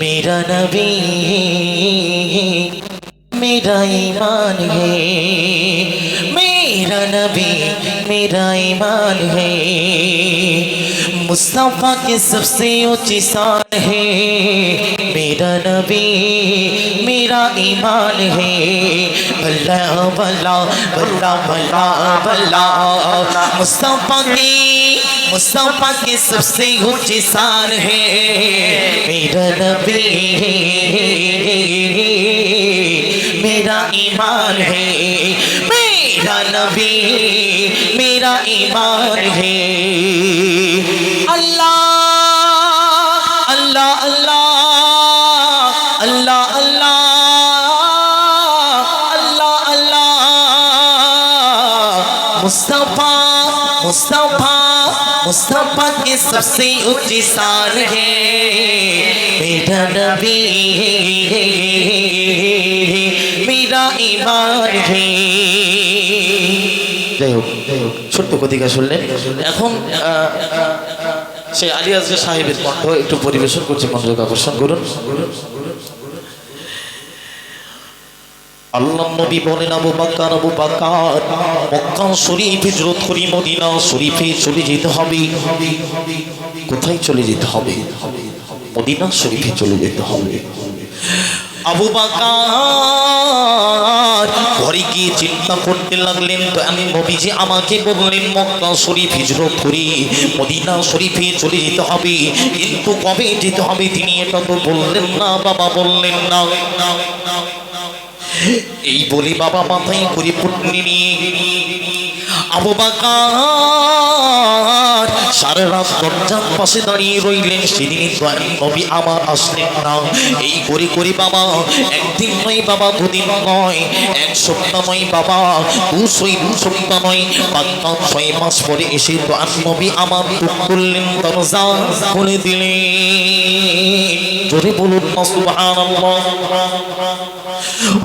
मेरा नबी मेरा ईमान है मेरा नबी मेरा ईमान है मुस्तफ़ा के सबसे ऊंची शान है मेरा नबी मेरा ईमान है भला भला भला भला भला मुस्तफ़ा की मुस्तफ़ा की सबसे ऊँची शान है। मेरा नबी मेरा ईमान है। मेरा नबी, मेरा ईमान है। अल्लाह अल्लाह अल्लाह अल्लाह अल्लाह अल्लाह। अल्लाह मुस्तफ़ा मुस्तफ़ा मुस्तफा की सबसे ऊंची शान है मेरा नबी मेरा ईमान है যাই হোক ছোট্ট কতিকা শুনলেন এখন আহ, সেই আলিয়াজগা সাহেবের কণ্ঠ একটু পরিবেশন করছে মনোযোগ আকর্ষণ করুন আল্লাহ নবী বলেন, আবু বাক্কার আবু বাক্কার মক্কা শরীফ হিজরত করি, মদিনা শরীফে চলে যেতে হবে। কোথায় চলে যেতে হবে? মদিনা শরীফে চলে যেতে হবে। আবু বাকার ঘরে গিয়ে চিন্তা করতে লাগলেন, তো আমি নবীজি আমাকে বললেন, মক্কা শরীফ হিজরত করি, মদিনা শরীফে চলে যেতে হবে। কিন্তু কবে যেতে হবে তিনি এটা তো বললেন না, বাবা বললেন না। এই বলে বাবা মাথায় করে পুটনি নিয়ে আবু বাকার সারা রাত দরজার পাশে দাঁড়িয়ে রইলেন। সেদিনই নবী আমার আসলেন না। এই করে করে বাবা, একদিন নয় বাবা, দুদিন নয়, এক সপ্তাহ নয় বাবা দুশোই দু সপ্তাহ নয়, পাঁচ পাঁচ ছয় মাস পরে এসে তো নবী আমার দুঃখ করলেন দরজা খুলে দিলেন। জোরে বলুন সুবহানাল্লাহ।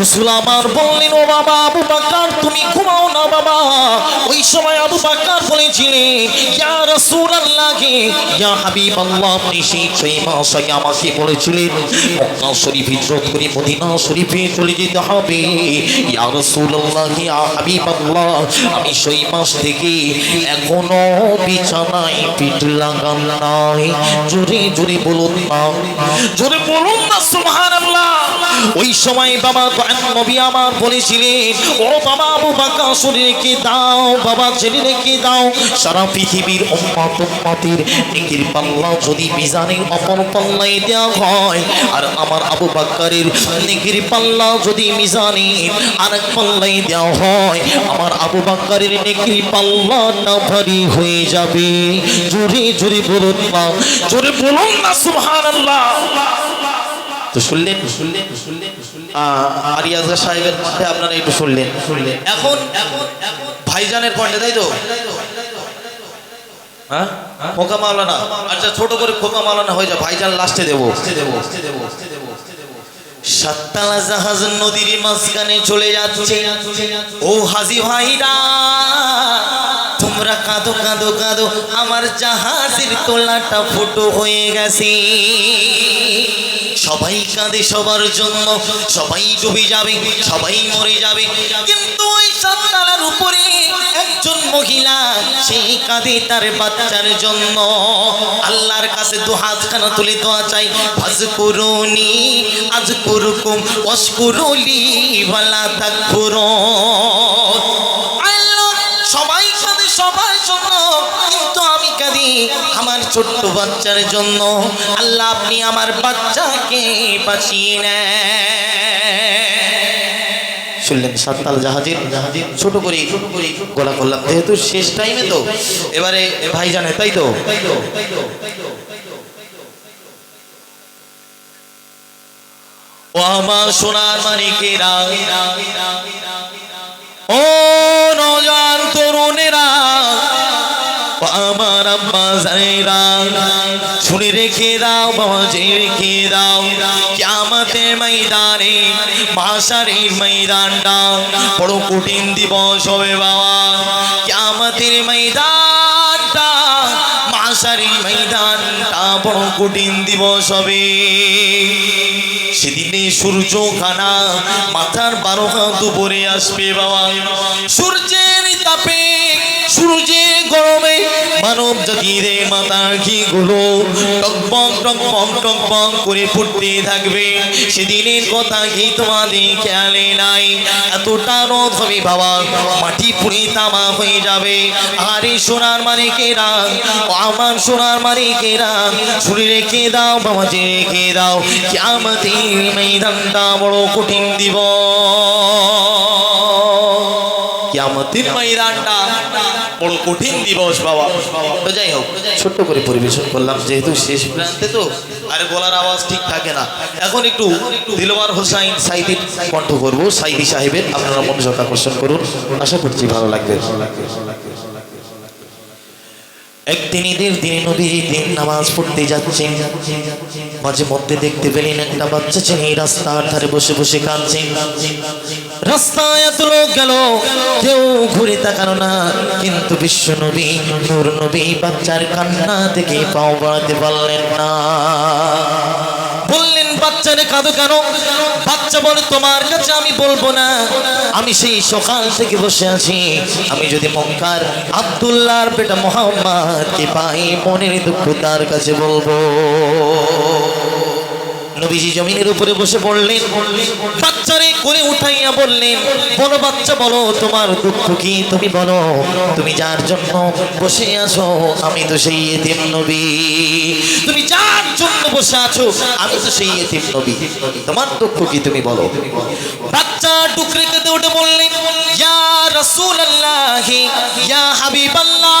রসুল আমার বললেন, ও বাবা, আবু বাক্কার তুমি ঘুমাও না বাবা। ওই সময় আবু বাক্কার বলেছিলেন, ইয়া রসুল আল্লাহকে ইয়া হাবিব আল্লাহ আপনি সেই ছয় মাস আগে আমাকে বলেছিলেন, মক্কা শরীফ হিজরত করে মদিনা শরীফে চলে যেতে হবে। ইয়া রসুল আল্লাহ ইয়া হাবিব আল্লাহ আমি সেই মাস থেকে এখনও বিছানায় পিঠ লাগান নাই। জোরে জোরে বলুন না। জোরে বলুন না, সুবহানাল্লাহ। ওই সময় বাবা নবী আমার বলেছিলেন, ও বাবা, আবু বাকা শুনে রেখে দাও, বাবা রেখে দাও, সারা পৃথিবীর উম্মত উম্মতের নেকির পাল্লা যদি মিজানের অপর পাল্লায় দেওয়া হয়, আর আমার আবু বাক্কারের নেকির পাল্লা যদি মিজানের আরেক পাল্লায় দেওয়া হয়, আমার আবু বাক্কারের নেকির পাল্লা না ভারী হয়ে যাবে। জোরে জোরে বলুন না জোরে বলুন না সুবহানাল্লাহ। তো শুনলেন? শুনলেন সাহেবের মধ্যে আপনারা একটু শুনলেন। এখন ভাইজানের কণ্ঠে, তাই তো? হ্যাঁ? আচ্ছা করে খোকা হয়ে ভাইজান লাস্টে দেবো। জাহাজ মাঝখানে চলে ও হাজি তোমরা কাঁদো কাঁদো কাঁদো, আমার জাহাজের তোলাটা ফুটো হয়ে গেছে। সবাই কাঁদে সবার জন্য। সবাই ডুবে যাবে, সবাই মরে যাবে। কিন্তু ওই সাততলার উপরে একজন মহিলা সেই কাঁদে তার বাচ্চার জন্য। আল্লাহর কাছে দু হাতখানা তুলে দোয়া চাই। আজ করুনি আজ করুকুম অস্কুরুলি ভালা থাকুরো সবাই কাঁদে সবার জন্য। আমার ছোট্ট বাচ্চার জন্য আল্লাহ আপনি আমার বাচ্চাকে বাঁচিয়ে নেয় শুনলেন সাততাল ছোট করলাম, যেহেতু শেষ টাইমে তো। এবারে ভাই জানে তাই তো? ও আমার সোনার মানিকেরা, ও ও আমার আম্মা জানেরা, শুনে রেখে দাও যে রেখে দাও। কিয়ামতে ময়দানে মাশারের ময়দানটা বড় কঠিন দিবস হবে বাবা। কিয়ামতের ময়দানটা মাশারের ময়দানটা বড় কঠিন দিবস হবে। সেদিনে সূর্য খানা মাথার বারো হাত উপরে আসবে বাবা। সূর্যের তাপে সূর্যের গরমে মানব জাতির মাথার ঘি গুলো টকবক টকবক টকবক করে ফুটতে থাকবে। সেদিনের কথা কি তোমাদের খেয়ালে নাই? এতটা রোদ হবে বাবা, মাটি পুড়ে তামা হয়ে যাবে। আর সোনার মালিকেরা ও আমার সোনার মালিকেরা ছুরি রেখে দাও বাবা যে রেখে দাও। কেমতের ময়দানটা বড় কঠিন দিব কেমতের ময়দানটা বড় কঠিন দিবস বাবা। তো যাই হোক, ছোট্ট করে পরিবেশন করলাম, যেহেতু শেষ প্রান্তে তো আর গলার আওয়াজ ঠিক থাকে না। এখন একটু দিলওয়ার হোসাইন সাইদির কণ্ঠ করব, সাইদি সাহেবের। আপনারা মনোযোগ আকর্ষণ করুন। আশা করছি ভালো লাগবে। একদিন ঈদের দিনে নবী দিন নামাজ পড়তে যাচ্ছেন। মাঝে মধ্যে দেখতে পেলেন একটা বাচ্চা ছেলে রাস্তার ধারে বসে বসে কাঁদছে রাস্তায় এত লোক গেল, কেউ ঘুরে তাকানো না। কিন্তু বিশ্ব নবী, নূর নবী বাচ্চার কান্না থেকে পাও বাড়াতে পারলেন না। বাচ্চারে কাঁদো কেন? বাচ্চা বলে, তোমার কাছে আমি বলব না। আমি সেই সকাল থেকে বসে আছি। আমি যদি মক্কার আব্দুল্লাহর বেটা মোহাম্মদকে পাই, মনের দুঃখ তার কাছে বলব। নবীজি জমিনের উপরে বসে পড়লেন। বাচ্চারে করে উঠাইয়া বললেন, বলো বাচ্চা, বলো, তোমার দুঃখ কি? তুমি বলো, তুমি যার জন্য বসে আছো? আমি তো সেই এতিম নবী। তুমি যার জন্য বসে আছো? আমি তো সেই এতিম নবী। তোমার দুঃখ কি তুমি বলো? বাচ্চা টুকরে কেঁদে উঠে বললেন ইয়া রাসূলুল্লাহ, ইয়া হাবিবাল্লাহ।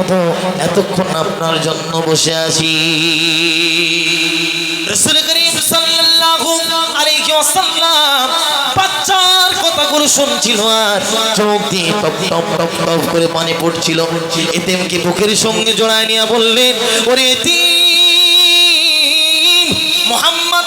মতো এতক্ষণ আপনার জন্য বসে আছি। বুকের সঙ্গে জড়ায় মোহাম্মদ